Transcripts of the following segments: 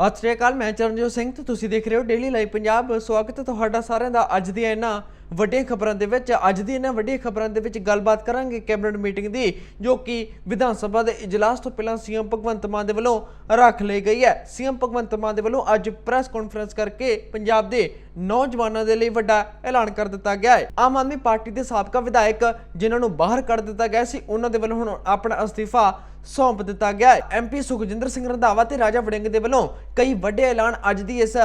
ਸਤਿ ਸ਼੍ਰੀ ਅਕਾਲ, ਮੈਂ ਚਰਨਜੋਤ ਸਿੰਘ ਤੇ ਤੁਸੀਂ ਦੇਖ ਰਹੇ ਹੋ ਡੇਲੀ ਲਾਈਵ ਪੰਜਾਬ ਸਵਾਗਤ ਹੈ ਤੁਹਾਡਾ ਸਾਰਿਆਂ ਦਾ ਅੱਜ ਦੀਆਂ ਇਹਨਾਂ ਵੱਡੀਆਂ ਖਬਰਾਂ ਦੇ ਵਿੱਚ। ਅੱਜ ਦੀ ਇਹਨਾਂ ਵੱਡੀਆਂ ਖਬਰਾਂ ਦੇ ਵਿੱਚ ਗੱਲਬਾਤ ਕਰਾਂਗੇ ਕੈਬਨਿਟ ਮੀਟਿੰਗ ਦੀ, ਜੋ ਕਿ ਵਿਧਾਨ ਸਭਾ ਦੇ ਇਜਲਾਸ ਤੋਂ ਪਹਿਲਾਂ ਸੀਐਮ ਭਗਵੰਤ ਮਾਨ ਦੇ ਵੱਲੋਂ ਰੱਖ ਲਈ ਗਈ ਹੈ। ਸੀਐਮ ਭਗਵੰਤ ਮਾਨ ਦੇ ਵੱਲੋਂ ਅੱਜ ਪ੍ਰੈਸ ਕਾਨਫਰੰਸ ਕਰਕੇ ਪੰਜਾਬ ਦੇ ਨੌਜਵਾਨਾਂ ਦੇ ਲਈ ਵੱਡਾ ਐਲਾਨ ਕਰ ਦਿੱਤਾ ਗਿਆ ਹੈ। ਆਮ ਆਦਮੀ ਪਾਰਟੀ ਦੇ ਸਾਬਕਾ ਵਿਧਾਇਕ, ਜਿਨ੍ਹਾਂ ਨੂੰ ਬਾਹਰ ਕੱਢ ਦਿੱਤਾ ਗਿਆ ਸੀ, ਉਹਨਾਂ ਦੇ ਵੱਲੋਂ ਹੁਣ ਆਪਣਾ ਅਸਤੀਫਾ ਸੌਂਪ ਦਿੱਤਾ ਗਿਆ। ਹੈ ਐਮਪੀ ਸੁਖਜਿੰਦਰ ਸਿੰਘ ਰੰਧਾਵਾ ਤੇ ਰਾਜਾ ਵੜਿੰਗ ਦੇ ਵੱਲੋਂ ਕਈ ਵੱਡੇ ਐਲਾਨ ਅੱਜ ਦੀ ਇਸ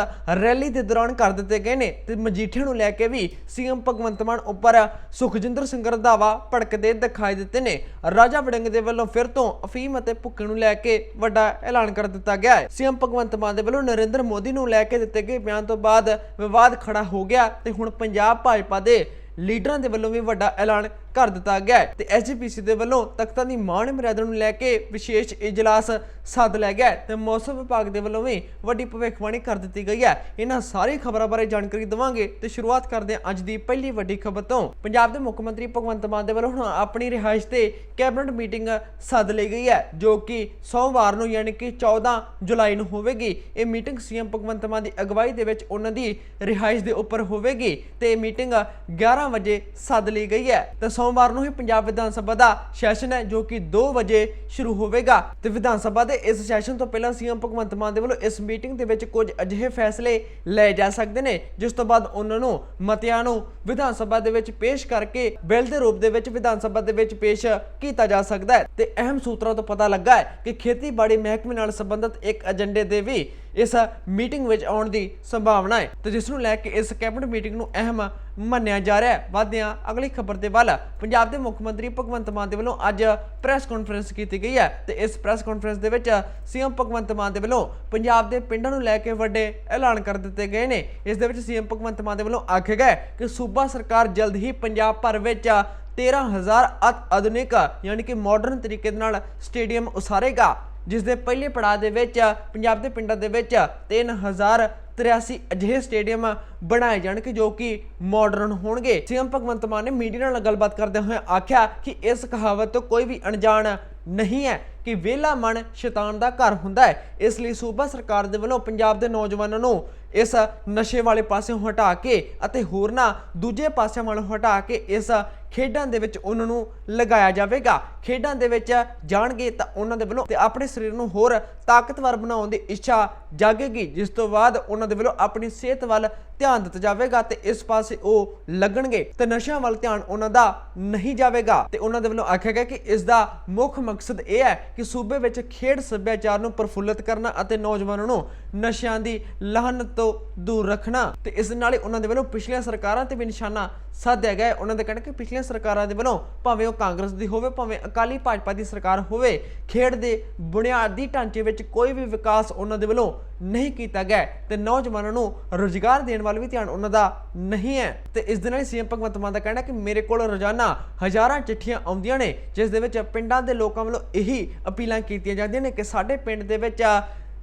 ਰੈਲੀ ਦੇ ਦੌਰਾਨ ਕਰ ਦਿੱਤੇ ਗਏ ਨੇ ਤੇ ਮਜੀਠੇ ਨੂੰ ਲੈ ਕੇ ਵੀ ਸੀਐਮ ਭਗਵੰਤ ਮਾਨ ਉੱਪਰ ਸੁਖਜਿੰਦਰ ਸਿੰਘ ਰੰਧਾਵਾ ਭੜਕਦੇ ਦਿਖਾਈ ਦਿੱਤੇ ਨੇ। ਰਾਜਾ ਵੜਿੰਗ ਦੇ ਵੱਲੋਂ ਫਿਰ ਤੋਂ ਅਫੀਮ ਅਤੇ ਭੁੱਕੇ ਨੂੰ ਲੈ ਕੇ ਵੱਡਾ ਐਲਾਨ ਕਰ ਦਿੱਤਾ ਗਿਆ ਹੈ। ਸੀਐਮ ਭਗਵੰਤ ਮਾਨ ਦੇ ਵੱਲੋਂ ਨਰਿੰਦਰ ਮੋਦੀ ਨੂੰ ਲੈ ਕੇ ਦਿੱਤੇ ਗਏ ਬਿਆਨ ਤੋਂ ਬਾਅਦ ਵਿਵਾਦ ਖੜਾ ਹੋ ਗਿਆ ਤੇ ਹੁਣ ਪੰਜਾਬ ਭਾਜਪਾ ਦੇ ਲੀਡਰਾਂ ਦੇ ਵੱਲੋਂ ਵੀ ਵੱਡਾ ਐਲਾਨ ਕਰ ਦਿੱਤਾ ਗਿਆ ਹੈ। ਤੇ ਐਸਜੀਪੀਸੀ ਦੇ ਵੱਲੋਂ ਤਖਤਾਂ ਦੀ ਮਾਣ ਮਰਿਆਦਾ ਨੂੰ ਲੈ ਕੇ ਵਿਸ਼ੇਸ਼ ਇਜਲਾਸ ਸੱਦ ਲਿਆ ਗਿਆ ਹੈ। ਤੇ ਮੌਸਮ ਵਿਭਾਗ ਦੇ ਵੱਲੋਂ ਵੀ ਵੱਡੀ ਭਵਿੱਖਬਾਣੀ ਕਰ ਦਿੱਤੀ ਗਈ ਹੈ। ਇਹਨਾਂ ਸਾਰੀ ਖਬਰਾਂ ਬਾਰੇ ਜਾਣਕਾਰੀ ਦਵਾਂਗੇ ਤੇ ਸ਼ੁਰੂਆਤ ਕਰਦੇ ਹਾਂ ਅੱਜ ਦੀ ਪਹਿਲੀ ਵੱਡੀ ਖਬਰ ਤੋਂ। ਪੰਜਾਬ ਦੇ ਮੁੱਖ ਮੰਤਰੀ ਭਗਵੰਤ ਮਾਨ ਦੇ ਵੱਲੋਂ ਹੁਣ ਆਪਣੀ ਰਿਹਾਇਸ਼ ਤੇ ਕੈਬਨਿਟ ਮੀਟਿੰਗ ਸੱਦ ਲਈ ਗਈ ਹੈ, ਜੋ ਕਿ ਸੋਮਵਾਰ ਨੂੰ ਯਾਨੀ ਕਿ 14 ਜੁਲਾਈ ਨੂੰ ਹੋਵੇਗੀ। ਇਹ ਮੀਟਿੰਗ ਸੀਐਮ ਭਗਵੰਤ ਮਾਨ ਦੀ ਅਗਵਾਈ ਦੇ ਵਿੱਚ ਉਹਨਾਂ ਦੀ ਰਿਹਾਇਸ਼ ਦੇ ਉੱਪਰ ਹੋਵੇਗੀ ਤੇ ਇਹ ਮੀਟਿੰਗ 11 ਵਜੇ ਸੱਦ ਲਈ ਗਈ ਹੈ। ਤੇ ਸੋਮਵਾਰ ਨੂੰ ਹੀ ਪੰਜਾਬ ਵਿਧਾਨ ਸਭਾ ਦਾ ਸੈਸ਼ਨ ਹੈ, ਜੋ ਕਿ 2 ਵਜੇ ਸ਼ੁਰੂ ਹੋਵੇਗਾ। ਤੇ ਵਿਧਾਨ ਸਭਾ ਦੇ ਇਸ ਸੈਸ਼ਨ ਤੋਂ ਪਹਿਲਾਂ ਸੀਐਮ ਭਗਵੰਤ ਮਾਨ ਦੇ ਵੱਲੋਂ ਇਸ ਮੀਟਿੰਗ ਦੇ ਵਿੱਚ ਕੁਝ ਅਜਿਹੇ ਫੈਸਲੇ ਲਏ ਜਾ ਸਕਦੇ ਨੇ, ਜਿਸ ਤੋਂ ਬਾਅਦ ਉਹਨਾਂ ਨੂੰ ਮਤਿਆਂ ਨੂੰ ਵਿਧਾਨ ਸਭਾ ਦੇ ਵਿੱਚ ਪੇਸ਼ ਕਰਕੇ ਬਿੱਲ ਦੇ ਰੂਪ ਦੇ ਵਿੱਚ ਵਿਧਾਨ ਸਭਾ ਦੇ ਵਿੱਚ ਪੇਸ਼ ਕੀਤਾ ਜਾ ਸਕਦਾ ਹੈ। ਤੇ ਅਹਿਮ ਸੂਤਰਾਂ ਤੋਂ ਪਤਾ ਲੱਗਾ ਹੈ ਕਿ ਖੇਤੀਬਾੜੀ ਮਹਿਕਮੇ ਨਾਲ ਸੰਬੰਧਿਤ ਇੱਕ ਏਜੰਡੇ ਦੇ ਵੀ ਇਸ ਮੀਟਿੰਗ ਵਿੱਚ ਆਉਣ ਦੀ ਸੰਭਾਵਨਾ ਹੈ ਤੇ ਜਿਸ ਨੂੰ ਲੈ ਕੇ ਇਸ ਕੈਬਨਿਟ ਮੀਟਿੰਗ ਨੂੰ ਅਹਿਮ ਮੰਨਿਆ ਜਾ ਰਿਹਾ ਹੈ। ਵਧਦਿਆਂ ਅਗਲੀ ਖਬਰ ਦੇ ਵੱਲ ਪੰਜਾਬ ਦੇ ਮੁੱਖ ਮੰਤਰੀ ਭਗਵੰਤ ਮਾਨ ਦੇ ਵੱਲੋਂ ਅੱਜ ਪ੍ਰੈਸ ਕਾਨਫਰੰਸ ਕੀਤੀ ਗਈ ਹੈ ਤੇ ਇਸ ਪ੍ਰੈਸ ਕਾਨਫਰੰਸ ਦੇ ਵਿੱਚ ਸੀਐਮ ਭਗਵੰਤ ਮਾਨ ਦੇ ਵੱਲੋਂ ਪੰਜਾਬ ਦੇ ਪਿੰਡਾਂ ਨੂੰ ਲੈ ਕੇ ਵੱਡੇ ਐਲਾਨ ਕਰ ਦਿੱਤੇ ਗਏ ਨੇ। ਇਸ ਦੇ ਵਿੱਚ ਸੀਐਮ ਭਗਵੰਤ ਮਾਨ ਦੇ ਵੱਲੋਂ ਆਖਿਆ ਗਿਆ ਕਿ ਸੂਬਾ ਸਰਕਾਰ ਜਲਦ ਹੀ ਪੰਜਾਬ ਭਰ ਵਿੱਚ 13000 ਅਤ ਆਧੁਨਿਕ ਯਾਨੀ ਕਿ ਮਾਡਰਨ ਤਰੀਕੇ ਦੇ ਨਾਲ ਸਟੇਡੀਅਮ ਉਸਾਰੇਗਾ। ਜਿਸ ਦੇ ਪਹਿਲੇ ਪੜਾਅ ਦੇ ਵਿੱਚ, ਪੰਜਾਬ ਦੇ ਪਿੰਡਾਂ ਦੇ ਵਿੱਚ 3083 ਅਜਿਹੇ ਸਟੇਡੀਅਮ ਬਣਾਏ ਜਾਣਗੇ ਜੋ ਕਿ ਮਾਡਰਨ ਹੋਣਗੇ। ਸੀਐਮ ਭਗਵੰਤ ਮਾਨ ਨੇ ਮੀਡੀਆ ਨਾਲ ਗੱਲਬਾਤ ਕਰਦੇ ਹੋਏ ਆਖਿਆ ਕਿ ਇਸ ਕਹਾਵਤ ਤੋਂ ਕੋਈ ਵੀ ਅਣਜਾਣ ਨਹੀਂ ਹੈ ਕਿ ਵਿਹਲਾ ਮਨ ਸ਼ੈਤਾਨ ਦਾ ਘਰ ਹੁੰਦਾ ਹੈ। ਇਸ ਲਈ ਸੂਬਾ ਸਰਕਾਰ ਦੇ ਵੱਲੋਂ ਪੰਜਾਬ ਦੇ ਨੌਜਵਾਨਾਂ ਨੂੰ ਇਸ ਨਸ਼ੇ ਵਾਲੇ ਪਾਸਿਓਂ ਹਟਾ ਕੇ ਅਤੇ ਹੋਰਨਾਂ ਦੂਜੇ ਪਾਸਿਆਂ ਵੱਲੋਂ ਹਟਾ ਕੇ ਇਸ ਖੇਡਾਂ ਦੇ ਵਿੱਚ ਉਹਨਾਂ ਨੂੰ ਲਗਾਇਆ ਜਾਵੇਗਾ। ਖੇਡਾਂ ਦੇ ਵਿੱਚ ਜਾਣਗੇ ਤਾਂ ਉਹਨਾਂ ਦੇ ਵੱਲੋਂ ਤੇ ਆਪਣੇ ਸਰੀਰ ਨੂੰ ਹੋਰ ਤਾਕਤਵਰ ਬਣਾਉਣ ਦੀ ਇੱਛਾ ਜਾਗੇਗੀ, ਜਿਸ ਤੋਂ ਬਾਅਦ ਉਹਨਾਂ ਦੇ ਵੱਲੋਂ ਆਪਣੀ ਸਿਹਤ ਵੱਲ ਧਿਆਨ ਦਿੱਤਾ ਜਾਵੇਗਾ ਤੇ ਇਸ ਪਾਸੇ ਉਹ ਲੱਗਣਗੇ ਤੇ ਨਸ਼ਿਆਂ ਵੱਲ ਧਿਆਨ ਉਹਨਾਂ ਦਾ ਨਹੀਂ ਜਾਵੇਗਾ। ਤੇ ਉਹਨਾਂ ਦੇ ਵੱਲੋਂ ਆਖਿਆ ਗਿਆ ਕਿ ਇਸ ਦਾ ਮੁੱਖ ਮਕਸਦ ਇਹ ਹੈ ਕਿ ਸੂਬੇ ਵਿੱਚ ਖੇਡ ਸੱਭਿਆਚਾਰ ਨੂੰ ਪ੍ਰਫੁੱਲਤ ਕਰਨਾ ਅਤੇ ਨੌਜਵਾਨਾਂ ਨੂੰ ਨਸ਼ਿਆਂ ਦੀ ਲਾਹਨਤ ਤੋਂ ਦੂਰ ਰੱਖਣਾ ਤੇ ਇਸ ਨਾਲ ਹੀ ਉਹਨਾਂ ਦੇ ਵੱਲੋਂ ਪਿਛਲੀਆਂ ਸਰਕਾਰਾਂ ਤੇ ਵੀ ਨਿਸ਼ਾਨਾ ਸਾਧਿਆ ਗਿਆ ਉਹਨਾਂ ਦੇ ਕਹਿਣਾ ਕਿ ਪਿਛਲੀਆਂ ਸਰਕਾਰਾਂ ਦੇ ਵੱਲੋਂ ਭਾਵੇਂ ਉਹ ਕਾਂਗਰਸ ਦੀ ਹੋਵੇ, ਭਾਵੇਂ ਅਕਾਲੀ ਭਾਜਪਾ ਦੀ ਸਰਕਾਰ ਹੋਵੇ, ਖੇਡ ਦੇ ਬੁਨਿਆਦੀ ਢਾਂਚੇ ਵਿੱਚ ਕੋਈ ਵੀ ਵਿਕਾਸ ਉਹਨਾਂ ਦੇ ਵੱਲੋਂ ਨਹੀਂ ਕੀਤਾ ਗਿਆ ਹੈ। ਤੇ ਨੌਜਵਾਨਾਂ ਨੂੰ ਰੋਜ਼ਗਾਰ ਦੇਣ ਵੱਲ ਵੀ ਧਿਆਨ ਉਹਨਾਂ ਦਾ ਨਹੀਂ ਹੈ। ਤੇ ਇਸ ਦੇ ਨਾਲ ਹੀ ਸੀਐਮ ਭਗਵੰਤ ਮਾਨ ਦਾ ਕਹਿਣਾ ਕਿ ਮੇਰੇ ਕੋਲ ਰੋਜ਼ਾਨਾ ਹਜ਼ਾਰਾਂ ਚਿੱਠੀਆਂ ਆਉਂਦੀਆਂ ਨੇ, ਜਿਸ ਦੇ ਵਿੱਚ ਪਿੰਡਾਂ ਦੇ ਲੋਕਾਂ ਵੱਲੋਂ ਇਹੀ ਅਪੀਲਾਂ ਕੀਤੀਆਂ ਜਾਂਦੀਆਂ ਨੇ ਕਿ ਸਾਡੇ ਪਿੰਡ ਦੇ ਵਿੱਚ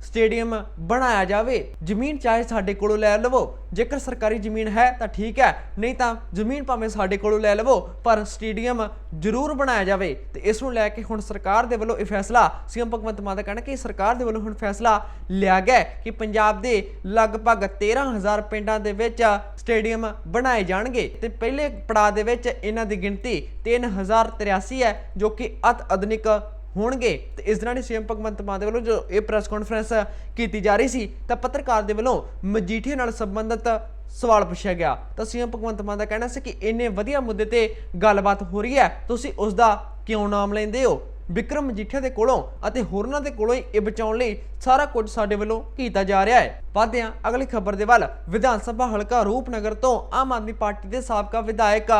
ਸਟੇਡੀਅਮ ਬਣਾਇਆ ਜਾਵੇ। ਜ਼ਮੀਨ ਚਾਹੇ ਸਾਡੇ ਕੋਲੋਂ ਲੈ ਲਵੋ। ਜੇਕਰ ਸਰਕਾਰੀ ਜ਼ਮੀਨ ਹੈ ਤਾਂ ਠੀਕ ਹੈ, ਨਹੀਂ ਤਾਂ ਜ਼ਮੀਨ ਭਾਵੇਂ ਸਾਡੇ ਕੋਲੋਂ ਲੈ ਲਵੋ, ਪਰ ਸਟੇਡੀਅਮ ਜ਼ਰੂਰ ਬਣਾਇਆ ਜਾਵੇ। ਤੇ ਇਸ ਨੂੰ ਲੈ ਕੇ ਹੁਣ ਸਰਕਾਰ ਦੇ ਵੱਲੋਂ ਇਹ ਫੈਸਲਾ, ਸੀਐਮ ਭਗਵੰਤ ਮਾਨ ਦਾ ਕਹਿਣਾ ਕਿ ਸਰਕਾਰ ਦੇ ਵੱਲੋਂ ਹੁਣ ਫੈਸਲਾ ਲਿਆ ਗਿਆ ਕਿ ਪੰਜਾਬ ਦੇ ਲਗਭਗ 13000 ਪਿੰਡਾਂ ਦੇ ਵਿੱਚ ਸਟੇਡੀਅਮ ਬਣਾਏ ਜਾਣਗੇ। ਤੇ ਪਹਿਲੇ ਪੜਾਅ ਦੇ ਵਿੱਚ ਇਹਨਾਂ ਦੀ ਗਿਣਤੀ 3083 ਹੈ, ਜੋ ਕਿ ਅਤ ਆਧੁਨਿਕ ਹੋਣਗੇ। ਤੇ ਇਸ ਦੌਰਾਨ ਹੀ ਸੀਐਮ ਭਗਵੰਤ ਮਾਨ ਦੇ ਵੱਲੋਂ ਜੋ ਇਹ ਪ੍ਰੈਸ ਕਾਨਫਰੰਸ ਕੀਤੀ ਜਾ ਰਹੀ ਸੀ, ਤਾਂ ਪੱਤਰਕਾਰ ਦੇ ਵੱਲੋਂ ਮਜੀਠੀਆ ਨਾਲ ਸੰਬੰਧਿਤ ਸਵਾਲ ਪੁੱਛਿਆ ਗਿਆ। ਤਾਂ ਸੀਐਮ ਭਗਵੰਤ ਮਾਨ ਦਾ ਕਹਿਣਾ ਸੀ ਕਿ ਇੰਨੇ ਵਧੀਆ ਮੁੱਦੇ ਤੇ ਗੱਲਬਾਤ ਹੋ ਰਹੀ ਹੈ, ਤੁਸੀਂ ਉਸ ਦਾ ਕਿਉਂ ਨਾਮ ਲੈਂਦੇ ਹੋ? ਵਿਕਰਮ ਮਜੀਠੀਆ ਦੇ ਕੋਲੋਂ ਅਤੇ ਹੋਰਨਾਂ ਦੇ ਕੋਲੋਂ ਹੀ ਇਹ ਬਚਾਉਣ ਲਈ ਸਾਰਾ ਕੁਝ ਸਾਡੇ ਵੱਲੋਂ ਕੀਤਾ ਜਾ ਰਿਹਾ ਹੈ। ਵਧਦੇ ਹਾਂ, ਅਗਲੀ ਖਬਰ ਦੇ ਵੱਲ। ਵਿਧਾਨ ਸਭਾ ਹਲਕਾ ਰੂਪਨਗਰ ਤੋਂ ਆਮ ਆਦਮੀ ਪਾਰਟੀ ਦੇ ਸਾਬਕਾ ਵਿਧਾਇਕ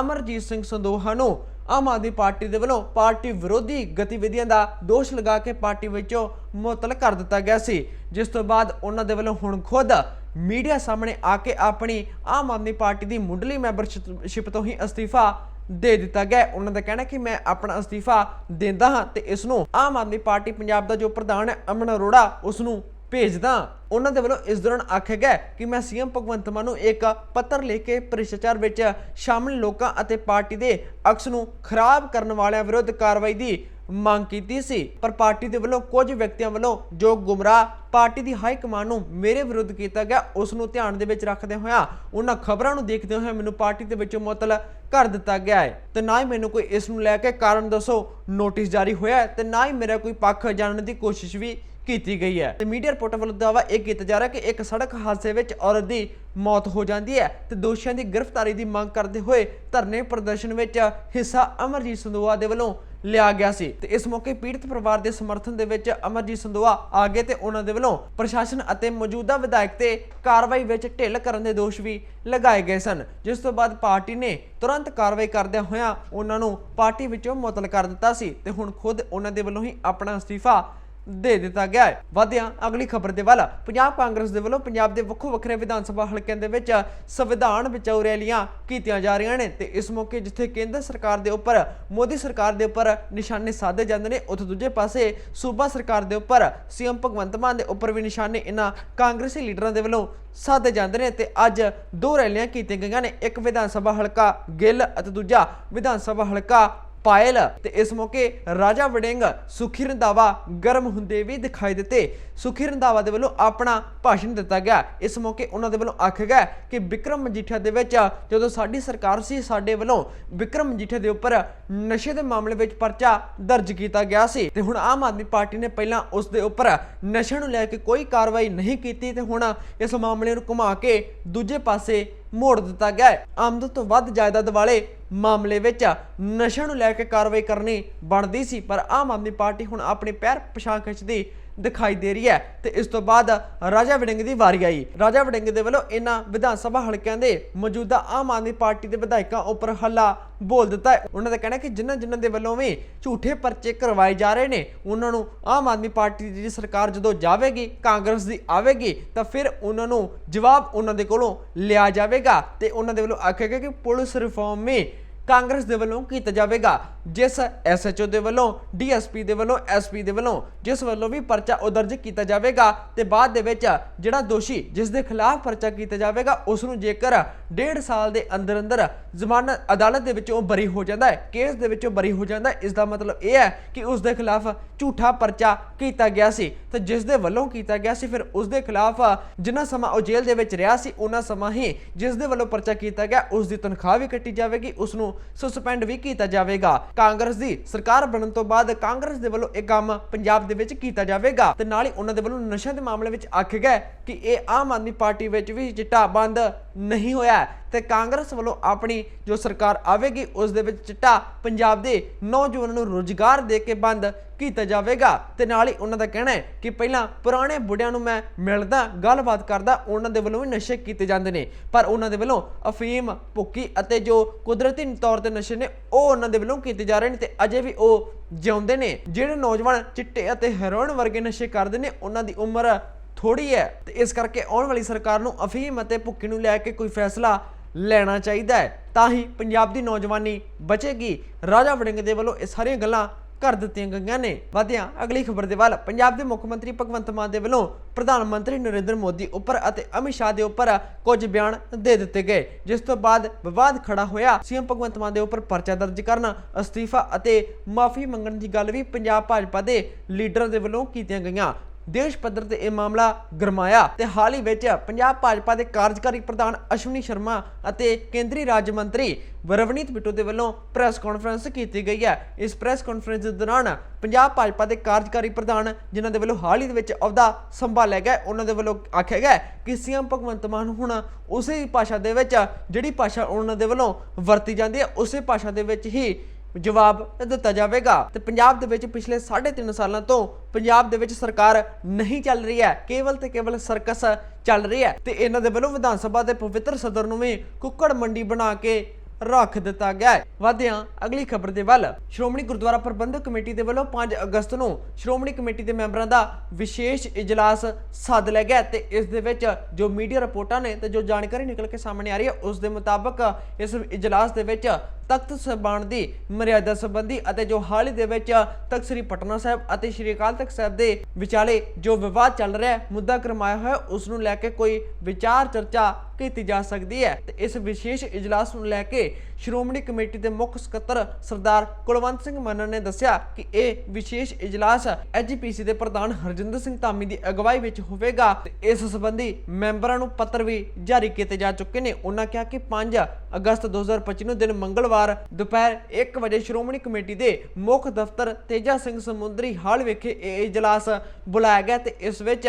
ਅਮਰਜੀਤ ਸਿੰਘ ਸੰਦੋਹਾ ਨੂੰ ਆਮ ਆਦਮੀ ਪਾਰਟੀ ਦੇ ਵੱਲੋਂ ਪਾਰਟੀ ਵਿਰੋਧੀ ਗਤੀਵਿਧੀਆਂ ਦਾ ਦੋਸ਼ ਲਗਾ ਕੇ ਪਾਰਟੀ ਵਿੱਚੋਂ ਮੁਅੱਤਲ ਕਰ ਦਿੱਤਾ ਗਿਆ ਸੀ। ਜਿਸ ਤੋਂ ਬਾਅਦ ਉਹਨਾਂ ਦੇ ਵੱਲੋਂ ਹੁਣ ਖੁਦ ਮੀਡੀਆ ਸਾਹਮਣੇ ਆ ਕੇ ਆਪਣੀ ਆਮ ਆਦਮੀ ਪਾਰਟੀ ਦੀ ਮੁੱਢਲੀ ਮੈਂਬਰਸ਼ਿਪ ਤੋਂ ਹੀ ਅਸਤੀਫਾ ਦੇ ਦਿੱਤਾ ਗਿਆ ਉਹਨਾਂ ਦਾ ਕਹਿਣਾ ਕਿ ਮੈਂ ਆਪਣਾ ਅਸਤੀਫਾ ਦਿੰਦਾ ਹਾਂ ਤੇ ਇਸ ਨੂੰ ਆਮ ਆਦਮੀ ਪਾਰਟੀ ਪੰਜਾਬ ਦਾ ਜੋ ਪ੍ਰਧਾਨ ਹੈ ਅਮਨ ਅਰੋੜਾ, ਉਸ ਨੂੰ ਭੇਜਦਾ, ਉਹਨਾਂ ਦੇ ਵੱਲੋਂ ਇਸ ਦੌਰਾਨ ਆਖਿਆ ਗਿਆ ਕਿ ਮੈਂ ਸੀਐਮ ਭਗਵੰਤ ਮਾਨ ਨੂੰ ਇੱਕ ਪੱਤਰ ਲਿਖ ਕੇ ਭ੍ਰਿਸ਼ਟਾਚਾਰ ਵਿੱਚ ਸ਼ਾਮਲ ਲੋਕਾਂ ਅਤੇ ਪਾਰਟੀ ਦੇ ਅਕਸ ਨੂੰ ਖਰਾਬ ਕਰਨ ਵਾਲਿਆਂ ਵਿਰੁੱਧ ਕਾਰਵਾਈ ਦੀ ਮੰਗ ਕੀਤੀ ਸੀ, ਪਰ ਪਾਰਟੀ ਦੇ ਵੱਲੋਂ ਕੁਝ ਵਿਅਕਤੀਆਂ ਵੱਲੋਂ ਜੋ ਗੁੰਮਰਾਹ ਪਾਰਟੀ ਦੀ ਹਾਈ ਕਮਾਂਡ ਨੂੰ ਮੇਰੇ ਵਿਰੁੱਧ ਕੀਤਾ ਗਿਆ, ਉਸ ਨੂੰ ਧਿਆਨ ਦੇ ਵਿੱਚ ਰੱਖਦੇ ਹੋਇਆ ਉਹਨਾਂ ਖਬਰਾਂ ਨੂੰ ਦੇਖਦੇ ਹੋਏ ਮੈਨੂੰ ਪਾਰਟੀ ਦੇ ਵਿੱਚੋਂ ਮੁਅੱਤਲ ਕਰ ਦਿੱਤਾ ਗਿਆ ਹੈ। ਤੇ ਨਾ ਹੀ ਮੈਨੂੰ ਕੋਈ ਇਸ ਨੂੰ ਲੈ ਕੇ ਕਾਰਨ ਦੱਸੋ, ਨੋਟਿਸ ਜਾਰੀ ਹੋਇਆ ਹੈ ਤੇ ਨਾ ਹੀ ਮੇਰਾ ਕੋਈ ਪੱਖ ਜਾਣਨ ਦੀ ਕੋਸ਼ਿਸ਼ ਵੀ ਕੀਤੀ ਗਈ ਹੈ। ਤੇ ਮੀਡੀਆ ਰਿਪੋਰਟਰ ਵੱਲੋਂ ਦਾਅਵਾ ਇਹ ਕੀਤਾ ਜਾ ਰਿਹਾ ਕਿ ਇੱਕ ਸੜਕ ਹਾਦਸੇ ਵਿੱਚ ਔਰਤ ਦੀ ਮੌਤ ਹੋ ਜਾਂਦੀ ਹੈ ਤੇ ਦੋਸ਼ੀਆਂ ਦੀ ਗ੍ਰਿਫਤਾਰੀ ਦੀ ਮੰਗ ਕਰਦੇ ਹੋਏ ਧਰਨੇ ਪ੍ਰਦਰਸ਼ਨ ਵਿੱਚ ਹਿੱਸਾ ਅਮਰਜੀਤ ਸੰਦੋਆ ਦੇ ਵੱਲੋਂ ਲਿਆ ਗਿਆ ਸੀ। ਤੇ ਇਸ ਮੌਕੇ ਪੀੜਤ ਪਰਿਵਾਰ ਦੇ ਸਮਰਥਨ ਦੇ ਵਿੱਚ ਅਮਰਜੀਤ ਸੰਦੋਆ ਗਏ ਤੇ ਉਹਨਾਂ ਦੇ ਵੱਲੋਂ ਪ੍ਰਸ਼ਾਸਨ ਅਤੇ ਮੌਜੂਦਾ ਵਿਧਾਇਕ ਤੇ ਕਾਰਵਾਈ ਵਿੱਚ ਢਿੱਲ ਕਰਨ ਦੇ ਦੋਸ਼ ਵੀ ਲਗਾਏ ਗਏ ਸਨ। ਜਿਸ ਤੋਂ ਬਾਅਦ ਪਾਰਟੀ ਨੇ ਤੁਰੰਤ ਕਾਰਵਾਈ ਕਰਦਿਆਂ ਹੋਇਆਂ ਉਹਨਾਂ ਨੂੰ ਪਾਰਟੀ ਵਿੱਚੋਂ ਮੁਅੱਤਲ ਕਰ ਦਿੱਤਾ ਸੀ ਤੇ ਹੁਣ ਖੁਦ ਉਹਨਾਂ ਦੇ ਵੱਲੋਂ ਹੀ ਆਪਣਾ ਅਸਤੀਫਾ ਦੇ ਦਿੱਤਾ ਗਿਆ ਹੈ। ਵਧਿਆ ਅਗਲੀ ਖਬਰ ਦੇ ਵੱਲ, ਪੰਜਾਬ ਕਾਂਗਰਸ ਦੇ ਵੱਲੋਂ ਪੰਜਾਬ ਦੇ ਵੱਖੋ ਵੱਖਰੇ ਵਿਧਾਨ ਸਭਾ ਹਲਕਿਆਂ ਦੇ ਵਿੱਚ ਸੰਵਿਧਾਨ ਬਚਾਓ ਰੈਲੀਆਂ ਕੀਤੀਆਂ ਜਾ ਰਹੀਆਂ ਨੇ ਤੇ ਇਸ ਮੌਕੇ ਜਿੱਥੇ ਕੇਂਦਰ ਸਰਕਾਰ ਦੇ ਉੱਪਰ, ਮੋਦੀ ਸਰਕਾਰ ਦੇ ਉੱਪਰ ਨਿਸ਼ਾਨੇ ਸਾਧੇ ਜਾਂਦੇ ਨੇ, ਉੱਥੇ ਦੂਜੇ ਪਾਸੇ ਸੂਬਾ ਸਰਕਾਰ ਦੇ ਉੱਪਰ ਸੀਐਮ ਭਗਵੰਤ ਮਾਨ ਦੇ ਉੱਪਰ ਵੀ ਨਿਸ਼ਾਨੇ ਇਹਨਾਂ ਕਾਂਗਰਸੀ ਲੀਡਰਾਂ ਦੇ ਵੱਲੋਂ ਸਾਧੇ ਜਾਂਦੇ ਨੇ ਤੇ ਅੱਜ ਦੋ ਰੈਲੀਆਂ ਕੀਤੀਆਂ ਗਈਆਂ ਨੇ, ਇੱਕ ਵਿਧਾਨ ਸਭਾ ਹਲਕਾ ਗਿੱਲ ਅਤੇ ਦੂਜਾ ਵਿਧਾਨ ਸਭਾ ਹਲਕਾ ਪਾਇਲ ਤੇ ਇਸ ਮੌਕੇ ਰਾਜਾ ਵੜਿੰਗ ਸੁਖੀ ਰੰਧਾਵਾ ਗਰਮ ਹੁੰਦੇ ਵੀ ਦਿਖਾਈ ਦਿੱਤੇ। ਸੁਖੀ ਰੰਧਾਵਾ ਦੇ ਵੱਲੋਂ ਆਪਣਾ ਭਾਸ਼ਣ ਦਿੱਤਾ ਗਿਆ। ਇਸ ਮੌਕੇ ਉਹਨਾਂ ਦੇ ਵੱਲੋਂ ਆਖਿਆ ਗਿਆ ਕਿ ਵਿਕਰਮ ਮਜੀਠਾ ਦੇ ਵਿੱਚ ਜਦੋਂ ਸਾਡੀ ਸਰਕਾਰ ਸੀ, ਸਾਡੇ ਵੱਲੋਂ ਵਿਕਰਮ ਮਜੀਠਾ ਦੇ ਉੱਪਰ ਨਸ਼ੇ ਦੇ ਮਾਮਲੇ ਵਿੱਚ ਪਰਚਾ ਦਰਜ ਕੀਤਾ ਗਿਆ ਸੀ ਤੇ ਹੁਣ ਆਮ ਆਦਮੀ ਪਾਰਟੀ ਨੇ ਪਹਿਲਾਂ ਉਸ ਦੇ ਉੱਪਰ ਨਸ਼ੇ ਨੂੰ ਲੈ ਕੇ ਕੋਈ ਕਾਰਵਾਈ ਨਹੀਂ ਕੀਤੀ ਤੇ ਹੁਣ ਇਸ ਮਾਮਲੇ ਨੂੰ ਘੁਮਾ ਕੇ ਦੂਜੇ ਪਾਸੇ ਮੋੜ ਦਿੱਤਾ ਗਿਆ ਹੈ। ਆਮਦਨ ਤੋਂ ਵੱਧ ਜਾਇਦਾਦ ਵਾਲੇ ਮਾਮਲੇ ਵਿੱਚ ਨਸ਼ਿਆਂ ਨੂੰ ਲੈ ਕੇ ਕਾਰਵਾਈ ਕਰਨੀ ਬਣਦੀ ਸੀ, ਪਰ ਆਮ ਆਦਮੀ ਪਾਰਟੀ ਹੁਣ ਆਪਣੇ ਪੈਰ ਪਛਾਣ ਖਿੱਚਦੀ ਦਿਖਾਈ ਦੇ ਰਹੀ ਹੈ ਤੇ ਇਸ ਤੋਂ ਬਾਅਦ ਰਾਜਾ ਵੜਿੰਗ ਦੀ ਵਾਰੀ ਆਈ। ਰਾਜਾ ਵੜਿੰਗ ਦੇ ਵੱਲੋਂ ਇਹਨਾਂ ਵਿਧਾਨ ਸਭਾ ਹਲਕਿਆਂ ਦੇ ਮੌਜੂਦਾ ਆਮ ਆਦਮੀ ਪਾਰਟੀ ਦੇ ਵਿਧਾਇਕਾਂ ਉੱਪਰ ਹੱਲਾ ਬੋਲ ਦਿੱਤਾ ਹੈ। ਉਹਨਾਂ ਦਾ ਕਹਿਣਾ ਕਿ ਜਿਨ੍ਹਾਂ ਜਿਨ੍ਹਾਂ ਦੇ ਵੱਲੋਂ ਵੀ ਝੂਠੇ ਪਰਚੇ ਕਰਵਾਏ ਜਾ ਰਹੇ ਨੇ, ਉਹਨਾਂ ਨੂੰ ਆਮ ਆਦਮੀ ਪਾਰਟੀ ਦੀ ਸਰਕਾਰ ਜਦੋਂ ਜਾਵੇਗੀ, ਕਾਂਗਰਸ ਦੀ ਆਵੇਗੀ, ਤਾਂ ਫਿਰ ਉਹਨਾਂ ਨੂੰ ਜਵਾਬ ਉਹਨਾਂ ਦੇ ਕੋਲੋਂ ਲਿਆ ਜਾਵੇਗਾ ਤੇ ਉਹਨਾਂ ਦੇ ਵੱਲੋਂ ਆਖਿਆ ਗਿਆ ਕਿ ਪੁਲਿਸ ਰਿਫਾਰਮ ਮੇ ਕਾਂਗਰਸ ਦੇ ਵੱਲੋਂ ਕੀਤਾ ਜਾਵੇਗਾ। ਜਿਸ ਐਸਐਚਓ ਦੇ ਵੱਲੋਂ ਡੀਐਸਪੀ ਦੇ ਵੱਲੋਂ ਐਸਪੀ ਦੇ ਵੱਲੋਂ, ਜਿਸ ਵੱਲੋਂ ਵੀ ਪਰਚਾ ਉਹ ਦਰਜ ਕੀਤਾ ਜਾਵੇਗਾ ਤੇ ਬਾਅਦ ਦੇ ਵਿੱਚ ਜਿਹੜਾ ਦੋਸ਼ੀ ਜਿਸ ਦੇ ਖਿਲਾਫ ਪਰਚਾ ਕੀਤਾ ਜਾਵੇਗਾ ਉਸ ਨੂੰ ਜੇਕਰ ਡੇਢ ਸਾਲ ਦੇ ਅੰਦਰ ਅੰਦਰ ਜ਼ਮਾਨਤ, ਅਦਾਲਤ ਦੇ ਵਿੱਚੋਂ ਬਰੀ ਹੋ ਜਾਂਦਾ ਹੈ, ਕੇਸ ਦੇ ਵਿੱਚੋਂ ਬਰੀ ਹੋ ਜਾਂਦਾ ਹੈ ਇਸ ਦਾ ਮਤਲਬ ਇਹ ਹੈ ਕਿ ਉਸ ਦੇ ਖਿਲਾਫ ਝੂਠਾ ਪਰਚਾ ਕੀਤਾ ਗਿਆ ਸੀ। ਤੇ ਜਿਸ ਦੇ ਵੱਲੋਂ ਕੀਤਾ ਗਿਆ ਸੀ, ਫਿਰ ਉਸ ਦੇ ਖਿਲਾਫ ਜਿੰਨਾ ਸਮਾਂ ਉਹ ਜੇਲ੍ਹ ਦੇ ਵਿੱਚ ਰਿਹਾ ਸੀ ਉਹਨਾਂ ਸਮਾਂ ਹੀ ਜਿਸ ਦੇ ਵੱਲੋਂ ਪਰਚਾ ਕੀਤਾ ਗਿਆ, ਉਸ ਦੀ ਤਨਖਾਹ ਵੀ ਕੱਟੀ ਜਾਵੇਗੀ ਉਸ ਨੂੰ ਸਸਪੈਂਡ ਵੀ ਕੀਤਾ ਜਾਵੇਗਾ। ਕਾਂਗਰਸ ਦੀ ਸਰਕਾਰ ਬਣਨ ਤੋਂ ਬਾਅਦ ਕਾਂਗਰਸ ਦੇ ਵੱਲੋਂ ਇਹ ਕੰਮ ਪੰਜਾਬ ਦੇ ਵਿੱਚ ਕੀਤਾ ਜਾਵੇਗਾ। ਤੇ ਨਾਲ ਹੀ ਉਹਨਾਂ ਦੇ ਵੱਲੋਂ ਨਸ਼ਿਆਂ ਦੇ ਮਾਮਲੇ ਵਿੱਚ ਆਖਿਆ ਗਿਆ ਕਿ ਇਹ ਆਮ ਆਦਮੀ ਪਾਰਟੀ ਵਿੱਚ ਵੀ ਚਿੱਟਾ ਬੰਦ ਨਹੀਂ ਹੋਇਆ ਹੈ। ਤੇ ਕਾਂਗਰਸ ਵੱਲੋਂ ਆਪਣੀ ਜੋ ਸਰਕਾਰ ਆਵੇਗੀ, ਉਸ ਦੇ ਵਿੱਚ ਚਿੱਟਾ ਪੰਜਾਬ ਦੇ ਨੌਜਵਾਨਾਂ ਨੂੰ ਰੋਜ਼ਗਾਰ ਦੇ ਕੇ ਬੰਦ ਕੀਤਾ ਜਾਵੇਗਾ। ਤੇ ਨਾਲ ਹੀ ਉਹਨਾਂ ਦਾ ਕਹਿਣਾ ਹੈ ਕਿ ਪਹਿਲਾਂ ਪੁਰਾਣੇ ਬੁੱਢਿਆਂ ਨੂੰ ਮੈਂ ਮਿਲਦਾ, ਗੱਲਬਾਤ ਕਰਦਾ, ਉਹਨਾਂ ਦੇ ਵੱਲੋਂ ਵੀ ਨਸ਼ੇ ਕੀਤੇ ਜਾਂਦੇ ਨੇ। ਪਰ ਉਹਨਾਂ ਦੇ ਵੱਲੋਂ ਅਫੀਮ, ਭੁੱਕੀ ਅਤੇ ਜੋ ਕੁਦਰਤੀ ਤੌਰ ਤੇ ਨਸ਼ੇ ਨੇ, ਉਹ ਉਹਨਾਂ ਦੇ ਵੱਲੋਂ ਕੀਤੇ ਜਾ ਰਹੇ ਨੇ ਤੇ ਅਜੇ ਵੀ ਉਹ ਜਿਉਂਦੇ ਨੇ। ਜਿਹੜੇ ਨੌਜਵਾਨ ਚਿੱਟੇ ਅਤੇ ਹੈਰੋਇਨ ਵਰਗੇ ਨਸ਼ੇ ਕਰਦੇ ਨੇ, ਉਹਨਾਂ ਦੀ ਉਮਰ ਥੋੜੀ ਹੈ ਤੇ ਇਸ ਕਰਕੇ ਆਉਣ ਵਾਲੀ ਸਰਕਾਰ ਨੂੰ ਅਫੀਮ ਅਤੇ ਭੁੱਕੀ ਨੂੰ ਲੈ ਕੇ ਕੋਈ ਫੈਸਲਾ ਲੈਣਾ ਚਾਹੀਦਾ ਹੈ। ਤਾਂ ਹੀ ਪੰਜਾਬ ਦੀ ਨੌਜਵਾਨੀ ਬਚੇਗੀ। ਰਾਜਾ ਵੜਿੰਗ ਦੇ ਵੱਲੋਂ ਇਹ ਸਾਰੀਆਂ ਗੱਲਾਂ ਕਰ ਦਿੱਤੀਆਂ ਗਈਆਂ ਨੇ। ਵਧਿਆ, ਅਗਲੀ ਖਬਰ ਦੇ ਵੱਲ ਪੰਜਾਬ ਦੇ ਮੁੱਖ ਮੰਤਰੀ ਭਗਵੰਤ ਮਾਨ ਦੇ ਵੱਲੋਂ ਪ੍ਰਧਾਨ ਮੰਤਰੀ ਨਰਿੰਦਰ ਮੋਦੀ ਉੱਪਰ ਅਤੇ ਅਮਿਤ ਸ਼ਾਹ ਦੇ ਉੱਪਰ ਕੁਝ ਬਿਆਨ ਦੇ ਦਿੱਤੇ ਗਏ, ਜਿਸ ਤੋਂ ਬਾਅਦ ਵਿਵਾਦ ਖੜਾ ਹੋਇਆ। ਸੀਐਮ ਭਗਵੰਤ ਮਾਨ ਦੇ ਉੱਪਰ ਪਰਚਾ ਦਰਜ ਕਰਨ, ਅਸਤੀਫਾ ਅਤੇ ਮਾਫੀ ਮੰਗਣ ਦੀ ਗੱਲ ਵੀ ਪੰਜਾਬ ਭਾਜਪਾ ਦੇ ਲੀਡਰਾਂ ਦੇ ਵੱਲੋਂ ਕੀਤੀਆਂ ਗਈਆਂ। ਦੇਸ਼ ਪੱਧਰ ਤੇ ਇਹ ਮਾਮਲਾ ਗਰਮਾਇਆ ਤੇ ਹਾਲ ਹੀ ਵਿੱਚ ਪੰਜਾਬ ਭਾਜਪਾ ਦੇ ਕਾਰਜਕਾਰੀ ਪ੍ਰਧਾਨ ਅਸ਼ਵਨੀ ਸ਼ਰਮਾ ਅਤੇ ਕੇਂਦਰੀ ਰਾਜ ਮੰਤਰੀ ਰਵਨੀਤ ਬਿੱਟੂ ਦੇ ਵੱਲੋਂ ਪ੍ਰੈਸ ਕਾਨਫਰੰਸ ਕੀਤੀ ਗਈ ਹੈ। ਇਸ ਪ੍ਰੈਸ ਕਾਨਫਰੰਸ ਦੇ ਦੌਰਾਨ ਪੰਜਾਬ ਭਾਜਪਾ ਦੇ ਕਾਰਜਕਾਰੀ ਪ੍ਰਧਾਨ ਜਿਨ੍ਹਾਂ ਦੇ ਵੱਲੋਂ ਹਾਲ ਹੀ ਦੇ ਵਿੱਚ ਅਹੁਦਾ ਸੰਭਾਲਿਆ ਗਿਆ, ਉਹਨਾਂ ਦੇ ਵੱਲੋਂ ਆਖਿਆ ਗਿਆ ਕਿ ਸੀਐਮ ਭਗਵੰਤ ਮਾਨ ਹੁਣ ਉਸੇ ਭਾਸ਼ਾ ਦੇ ਵਿੱਚ ਜਿਹੜੀ ਭਾਸ਼ਾ ਉਹਨਾਂ ਦੇ ਵੱਲੋਂ ਵਰਤੀ ਜਾਂਦੀ ਹੈ, ਉਸੇ ਭਾਸ਼ਾ ਦੇ ਵਿੱਚ ਹੀ ਜਵਾਬ ਦਿੱਤਾ ਜਾਵੇਗਾ। ਤੇ ਪੰਜਾਬ ਦੇ ਵਿੱਚ ਪਿਛਲੇ 3.5 ਸਾਲਾਂ ਤੋਂ ਪੰਜਾਬ ਦੇ ਵਿੱਚ ਸਰਕਾਰ ਨਹੀਂ ਚੱਲ ਰਹੀ ਹੈ। ਕੇਵਲ ਤੇ ਕੇਵਲ ਸਰਕਸ ਚੱਲ ਰਹੀ ਹੈ। ਤੇ ਇਹਨਾਂ ਦੇ ਵੱਲੋਂ ਵਿਧਾਨ ਸਭਾ ਦੇ ਪਵਿੱਤਰ ਸਦਰ ਨੂੰ ਵੀ ਕੁੱਕੜ ਮੰਡੀ ਬਣਾ ਕੇ ਰੱਖ ਦਿੱਤਾ ਗਿਆ ਹੈ। ਵਧਿਆਂ, ਅਗਲੀ ਖਬਰ ਦੇ ਵੱਲ। ਸ਼੍ਰੋਮਣੀ ਗੁਰਦੁਆਰਾ ਪ੍ਰਬੰਧਕ ਕਮੇਟੀ ਦੇ ਵੱਲੋਂ 5 ਅਗਸਤ ਨੂੰ ਸ਼੍ਰੋਮਣੀ ਕਮੇਟੀ ਦੇ ਮੈਂਬਰਾਂ ਦਾ ਵਿਸ਼ੇਸ਼ ਇਜਲਾਸ ਸੱਦ ਲਿਆ ਗਿਆ ਤੇ ਇਸ ਦੇ ਵਿੱਚ ਜੋ ਮੀਡੀਆ ਰਿਪੋਰਟਾਂ ਨੇ ਤੇ ਜੋ ਜਾਣਕਾਰੀ ਨਿਕਲ ਕੇ ਸਾਹਮਣੇ ਆ ਰਹੀ ਹੈ, ਉਸ ਦੇ ਮੁਤਾਬਕ ਇਸ ਇਜਲਾਸ ਦੇ ਵਿੱਚ ਤਖਤ ਸਾਹਿਬਾਨ ਦੀ ਮਰਿਆਦਾ ਸੰਬੰਧੀ ਅਤੇ ਜੋ ਹਾਲ ਹੀ ਦੇ ਵਿੱਚ ਤਖਤ ਸ੍ਰੀ ਪਟਨਾ ਸਾਹਿਬ ਅਤੇ ਸ੍ਰੀ ਅਕਾਲ ਤਖਤ ਸਾਹਿਬ ਦੇ ਵਿਚਾਲੇ ਜੋ ਵਿਵਾਦ ਚੱਲ ਰਿਹਾ ਹੈ, ਮੁੱਦਾ ਕਰਮਾਇਆ ਹੋਇਆ, ਉਸ ਨੂੰ ਲੈ ਕੇ ਕੋਈ ਵਿਚਾਰ ਚਰਚਾ ਕੀਤੀ ਜਾ ਸਕਦੀ ਹੈ। ਤੇ ਇਸ ਵਿਸ਼ੇਸ਼ ਇਜਲਾਸ ਨੂੰ ਲੈ ਕੇ ਸ਼੍ਰੋਮਣੀ ਕਮੇਟੀ ਦੇ ਮੁੱਖ ਸਕੱਤਰ ਸਰਦਾਰ ਕੁਲਵੰਤ ਸਿੰਘ ਮੰਨਣ ਨੇ ਦੱਸਿਆ ਕਿ ਇਹ ਵਿਸ਼ੇਸ਼ ਇਜਲਾਸ ਐਜੀਪੀਸੀ ਦੇ ਪ੍ਰਧਾਨ ਹਰਜਿੰਦਰ ਸਿੰਘ ਧਾਮੀ ਦੀ ਅਗਵਾਈ ਵਿੱਚ ਹੋਵੇਗਾ ਤੇ ਇਸ ਸੰਬੰਧੀ ਮੈਂਬਰਾਂ ਨੂੰ ਪੱਤਰ ਵੀ ਜਾਰੀ ਕੀਤੇ ਜਾ ਚੁੱਕੇ ਨੇ। ਉਹਨਾਂ ਕਿਹਾ ਕਿ 5 ਅਗਸਤ 2025 ਨੂੰ ਦਿਨ ਮੰਗਲਵਾਰ ਦੁਪਹਿਰ 1 ਵਜੇ ਸ਼੍ਰੋਮਣੀ ਕਮੇਟੀ ਦੇ ਮੁੱਖ ਦਫ਼ਤਰ ਤੇਜਾ ਸਿੰਘ ਸਮੁੰਦਰੀ ਹਾਲ ਵਿਖੇ ਇਹ ਇਜਲਾਸ ਬੁਲਾਇਆ ਗਿਆ ਤੇ ਇਸ ਵਿੱਚ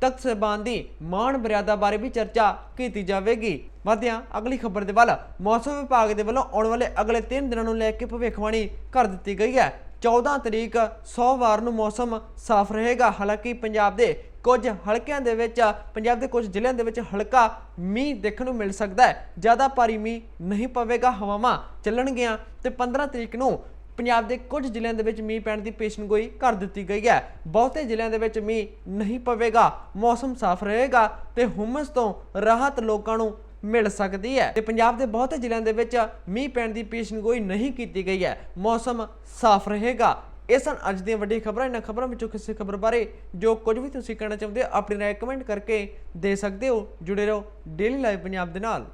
ਤਖਤ ਸਾਹਿਬਾਨ ਦੀ ਮਾਣ ਮਰਿਆਦਾ ਬਾਰੇ ਵੀ ਚਰਚਾ ਕੀਤੀ ਜਾਵੇਗੀ। ਵਧਿਆਂ ਅਗਲੀ ਖਬਰ ਦੇ ਵੱਲ ਮੌਸਮ ਵਿਭਾਗ ਦੇ ਵੱਲੋਂ ਆਉਣ ਵਾਲੇ ਅਗਲੇ 3 ਦਿਨਾਂ ਨੂੰ ਲੈ ਕੇ ਭਵਿੱਖਬਾਣੀ ਕਰ ਦਿੱਤੀ ਗਈ ਹੈ। 14 ਤਰੀਕ ਸੋਮਵਾਰ ਨੂੰ ਮੌਸਮ ਸਾਫ਼ ਰਹੇਗਾ। ਹਾਲਾਂਕਿ ਪੰਜਾਬ ਦੇ ਕੁਝ ਹਲਕਿਆਂ ਦੇ ਵਿੱਚ, ਪੰਜਾਬ ਦੇ ਕੁਝ ਜ਼ਿਲ੍ਹਿਆਂ ਦੇ ਵਿੱਚ ਹਲਕਾ ਮੀਂਹ ਦੇਖਣ ਨੂੰ ਮਿਲ ਸਕਦਾ ਹੈ। ਜ਼ਿਆਦਾ ਭਾਰੀ ਮੀਂਹ ਨਹੀਂ ਪਵੇਗਾ, ਹਵਾਵਾਂ ਚੱਲਣਗੀਆਂ ਤੇ 15 ਤਰੀਕ ਨੂੰ ਪੰਜਾਬ ਦੇ ਕੁਝ ਜ਼ਿਲ੍ਹਿਆਂ ਦੇ ਵਿੱਚ ਮੀਂਹ ਪੈਣ ਦੀ ਪੇਸ਼ਨਗੋਈ ਕਰ ਦਿੱਤੀ ਗਈ ਹੈ। ਬਹੁਤੇ ਜ਼ਿਲ੍ਹਿਆਂ ਦੇ ਵਿੱਚ ਮੀਂਹ ਨਹੀਂ ਪਵੇਗਾ, ਮੌਸਮ ਸਾਫ਼ ਰਹੇਗਾ ਤੇ ਹੁਮਸ ਤੋਂ ਰਾਹਤ ਲੋਕਾਂ ਨੂੰ ਮਿਲ ਸਕਦੀ ਹੈ। ਤੇ ਪੰਜਾਬ ਦੇ ਬਹੁਤੇ ਜ਼ਿਲ੍ਹਿਆਂ ਦੇ ਵਿੱਚ ਮੀਂਹ ਪੈਣ ਦੀ ਪੇਸ਼ਨਗੋਈ ਨਹੀਂ ਕੀਤੀ ਗਈ ਹੈ। ਮੌਸਮ ਸਾਫ਼ ਰਹੇਗਾ। ਇਹ ਸਨ ਅੱਜ ਦੀਆਂ ਵੱਡੀਆਂ ਖਬਰਾਂ। ਇਹਨਾਂ ਖਬਰਾਂ ਵਿੱਚੋਂ ਕਿਸੇ ਖਬਰ ਬਾਰੇ ਜੋ ਕੁਝ ਵੀ ਤੁਸੀਂ ਕਹਿਣਾ ਚਾਹੁੰਦੇ ਹੋ, ਆਪਣੀ ਰਾਏ ਕਮੈਂਟ ਕਰਕੇ ਦੇ ਸਕਦੇ ਹੋ। ਜੁੜੇ ਰਹੋ ਡੇਲੀ ਲਾਈਵ ਪੰਜਾਬ ਦੇ ਨਾਲ।